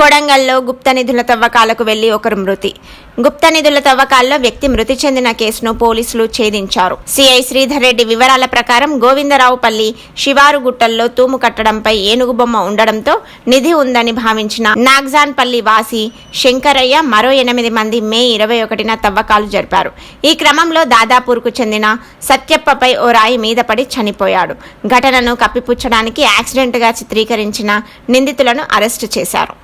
కొడంగల్లో గుప్త నిధుల తవ్వకాలకు వెళ్ళి ఒకరు మృతి. గుప్త నిధుల తవ్వకాల్లో వ్యక్తి మృతి చెందిన కేసును పోలీసులు ఛేదించారు. సిఐ శ్రీధర్ రెడ్డి వివరాల ప్రకారం గోవిందరావుపల్లి శివారు గుట్టల్లో తూము కట్టడంపై ఏనుగు బొమ్మ ఉండడంతో నిధి ఉందని భావించిన నాగ్జాన్పల్లి వాసి శంకరయ్య మరో ఎనిమిది మంది మే ఇరవై ఒకటిన తవ్వకాలు జరిపారు. ఈ క్రమంలో దాదాపూర్కు చెందిన సత్యప్పపై ఓ రాయి మీద పడి చనిపోయాడు. ఘటనను కప్పిపుచ్చడానికి యాక్సిడెంట్గా చిత్రీకరించిన నిందితులను అరెస్టు చేశారు.